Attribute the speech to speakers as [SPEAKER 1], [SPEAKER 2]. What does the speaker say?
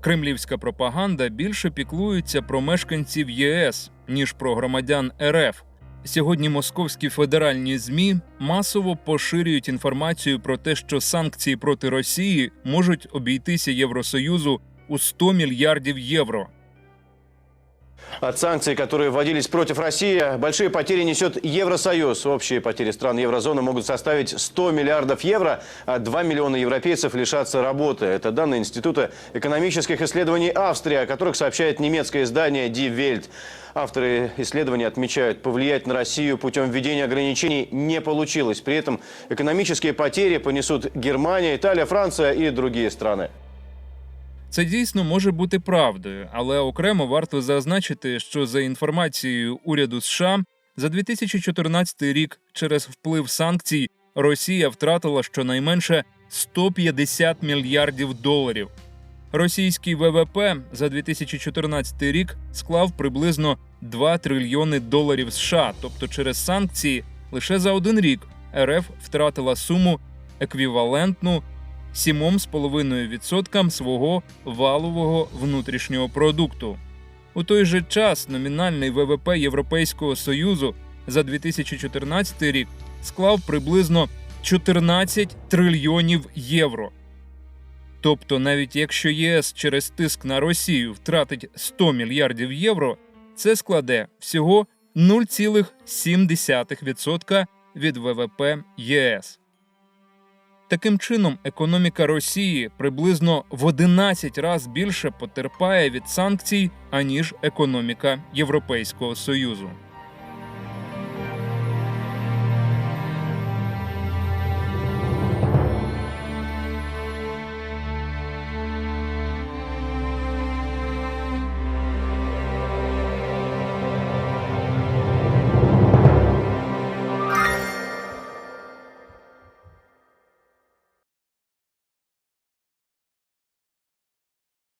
[SPEAKER 1] Кремлівська пропаганда більше піклується про мешканців ЄС ніж про громадян РФ. Сьогодні московські федеральні змі масово поширюють інформацію про те, що санкції проти Росії можуть обійтися Євросоюзу у 100 мільярдів євро.
[SPEAKER 2] От санкций, которые вводились против России, большие потери несет Евросоюз. Общие потери стран еврозоны могут составить 100 миллиардов евро, а 2 миллиона европейцев лишатся работы. Это данные Института экономических исследований Австрии, о которых сообщает немецкое издание Die Welt. Авторы исследования отмечают, повлиять на Россию путем введения ограничений не получилось. При этом экономические потери понесут Германия, Италия, Франция и другие страны.
[SPEAKER 1] Це дійсно може бути правдою, але окремо варто зазначити, що за інформацією уряду США за 2014 рік через вплив санкцій Росія втратила щонайменше 150 мільярдів доларів. Російський ВВП за 2014 рік склав приблизно 2 трильйони доларів США, тобто через санкції лише за один рік РФ втратила суму еквівалентну 7,5% свого валового внутрішнього продукту. У той же час номінальний ВВП Європейського Союзу за 2014 рік склав приблизно 14 трильйонів євро. Тобто, навіть якщо ЄС через тиск на Росію втратить 100 мільярдів євро, це складе всього 0,7% від ВВП ЄС. Таким чином, економіка Росії приблизно в 11 разів більше потерпає від санкцій, аніж економіка Європейського Союзу.